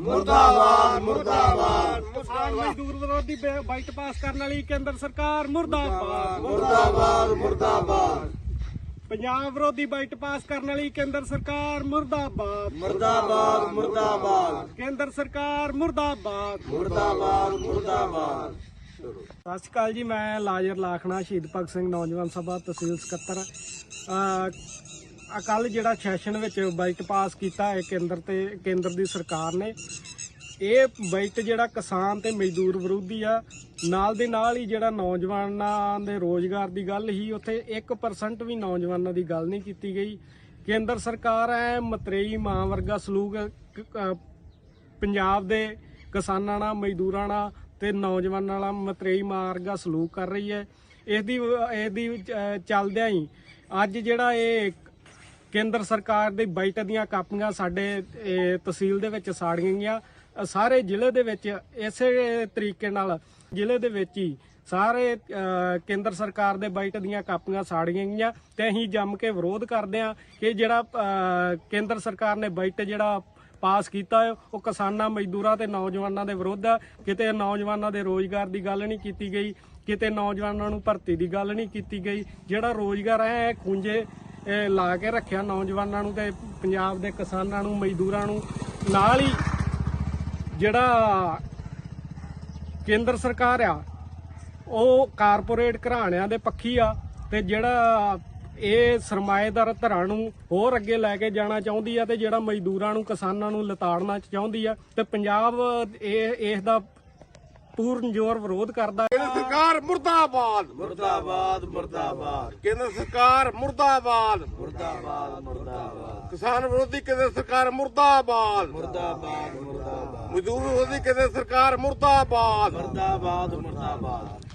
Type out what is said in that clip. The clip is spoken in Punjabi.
ਮੁਰਦਾਬਾਦ ਮੁਰਦਾਬਾਦ। ਮੁਰਦਾਬਾਦ ਕਿਸਾਨ ਮਜ਼ਦੂਰ ਵਿਰੋਧੀ ਬਿ- ਬਾਈਟ ਪਾਸ ਕਰਨ ਵਾਲੀ ਕੇਂਦਰ ਸਰਕਾਰ ਮੁਰਦਾਬਾਦ। ਮੁਰਦਾਬਾਦ ਮੁਰਦਾਬਾਦ। ਪੰਜਾਬ ਵਿਰੋਧੀ ਬਾਈਟ ਪਾਸ ਕਰਨ ਵਾਲੀ ਕੇਂਦਰ ਸਰਕਾਰ ਮੁਰਦਾਬਾਦ। ਮੁਰਦਾਬਾਦ ਮੁਰਦਾਬਾਦ। ਕੇਂਦਰ ਸਰਕਾਰ ਮੁਰਦਾਬਾਦ। ਮੁਰਦਾਬਾਦ ਮੁਰਦਾਬਾਦ। ਸਤਿ ਸ਼੍ਰੀ ਅਕਾਲ ਜੀ ਮੈਂ ਲਾਜਰ ਲਾਖਣਾ ਸ਼ਹੀਦ ਭਗਤ ਸਿੰਘ ਨੌਜਵਾਨ ਸਭਾ ਤਹਿਸੀਲ ਸਕੱਤਰ। ਅਕਾਲ ਜਿਹੜਾ ਸੈਸ਼ਨ ਵਿੱਚ ਬਜਟ ਪਾਸ ਕੀਤਾ ਹੈ ਕੇਂਦਰ ਤੇ ਕੇਂਦਰ ਦੀ ਸਰਕਾਰ ਨੇ ਇਹ ਬਜਟ ਜਿਹੜਾ ਕਿਸਾਨ ਤੇ ਮਜ਼ਦੂਰ ਵਿਰੋਧੀ ਆ ਨਾਲ ਦੇ ਨਾਲ ਹੀ ਜਿਹੜਾ ਨੌਜਵਾਨਾਂ ਦੇ ਰੋਜ਼ਗਾਰ ਦੀ ਗੱਲ ਹੀ ਉੱਥੇ 1% ਵੀ ਨੌਜਵਾਨਾਂ ਦੀ ਗੱਲ ਨਹੀਂ ਕੀਤੀ ਗਈ। ਕੇਂਦਰ ਸਰਕਾਰ ਐ ਮਤਰੇਈ ਮਾਂ ਵਰਗਾ ਸਲੂਕ ਪੰਜਾਬ ਦੇ ਕਿਸਾਨਾਂ ਨਾਲ ਮਜ਼ਦੂਰਾਂ ਨਾਲ ਤੇ ਨੌਜਵਾਨਾਂ ਨਾਲ ਮਤਰੇਈ ਮਾਂ ਵਰਗਾ ਸਲੂਕ ਕਰ ਰਹੀ ਹੈ ਇਸ ਦੀ ਇਹਦੀ ਅਹ, ਚੱਲਦਿਆਂ ਹੀ ਅੱਜ ਜਿਹੜਾ ਇਹ ਕੇਂਦਰ ਸਰਕਾਰ ਦੀ ਬਜਟ ਦੀਆਂ ਕਾਪੀਆਂ ਸਾਡੇ ਤਹਿਸੀਲ ਦੇ ਵਿੱਚ ਸਾੜੀਆਂ ਗਈਆਂ। ਸਾਰੇ ਜ਼ਿਲ੍ਹੇ ਦੇ ਵਿੱਚ ਇਸੇ ਤਰੀਕੇ ਨਾਲ ਜ਼ਿਲ੍ਹੇ ਦੇ ਵਿੱਚ ਹੀ ਸਾਰੇ ਕੇਂਦਰ ਸਰਕਾਰ ਦੇ ਬਜਟ ਦੀਆਂ ਕਾਪੀਆਂ ਸਾੜੀਆਂ ਗਈਆਂ ਤੇ ਅਸੀਂ ਜੰਮ ਕੇ ਵਿਰੋਧ ਕਰਦੇ ਹਾਂ ਕਿ ਜਿਹੜਾ ਕੇਂਦਰ ਸਰਕਾਰ ਨੇ ਬਜਟ ਜਿਹੜਾ ਪਾਸ ਕੀਤਾ ਉਹ ਕਿਸਾਨਾਂ, ਮਜ਼ਦੂਰਾਂ ਤੇ ਨੌਜਵਾਨਾਂ ਦੇ ਵਿਰੁੱਧ ਆ ਕਿਤੇ ਨੌਜਵਾਨਾਂ ਦੇ ਰੋਜ਼ਗਾਰ ਦੀ ਗੱਲ ਨਹੀਂ ਕੀਤੀ ਗਈ, ਕਿਤੇ ਨੌਜਵਾਨਾਂ ਨੂੰ ਭਰਤੀ ਦੀ ਗੱਲ ਨਹੀਂ ਕੀਤੀ ਗਈ। ਜਿਹੜਾ ਰੋਜ਼ਗਾਰ ਹੈ ਖੁੰਝੇ ਇਹ ਲਾ ਕੇ ਰੱਖਿਆ ਨੌਜਵਾਨਾਂ ਨੂੰ ਤੇ ਪੰਜਾਬ ਦੇ ਕਿਸਾਨਾਂ ਨੂੰ, ਮਜ਼ਦੂਰਾਂ ਨੂੰ। ਨਾਲ ਹੀ ਜਿਹੜਾ ਕੇਂਦਰ ਸਰਕਾਰ ਆ, ਉਹ ਕਾਰਪੋਰੇਟ ਘਰਾਣਿਆਂ ਦੇ ਪੱਖੀ ਆ ਤੇ ਜਿਹੜਾ ਇਹ ਸਰਮਾਏਦਾਰ ਧਰਾਂ ਨੂੰ ਹੋਰ ਅੱਗੇ ਲੈ ਕੇ ਜਾਣਾ ਚਾਹੁੰਦੀ ਆ ਤੇ ਜਿਹੜਾ ਮਜ਼ਦੂਰਾਂ ਨੂੰ, ਕਿਸਾਨਾਂ ਨੂੰ ਲਤਾੜਨਾ ਚਾਹੁੰਦੀ ਆ ਤੇ ਪੰਜਾਬ ਇਹ, ਇਸ ਦਾ ਪੂਰਨ ਜ਼ੋਰ ਵਿਰੋਧ ਕਰਦਾ ਕੇਂਦਰ ਸਰਕਾਰ ਮੁਰਦਾਬਾਦ। ਮੁਰਦਾਬਾਦ ਮੁਰਦਾਬਾਦ। ਕੇਂਦਰ ਸਰਕਾਰ ਮੁਰਦਾਬਾਦ। ਮੁਰਦਾਬਾਦ ਮੁਰਦਾਬਾਦ। ਕਿਸਾਨ ਵਿਰੋਧੀ ਕੇਂਦਰ ਸਰਕਾਰ ਮੁਰਦਾਬਾਦ। ਮੁਰਦਾਬਾਦ ਮੁਰਦਾਬਾਦ। ਮਜ਼ਦੂਰ ਵਿਰੋਧੀ ਕੇਂਦਰ ਸਰਕਾਰ ਮੁਰਦਾਬਾਦ। ਮੁਰਦਾਬਾਦ ਮੁਰਦਾਬਾਦ।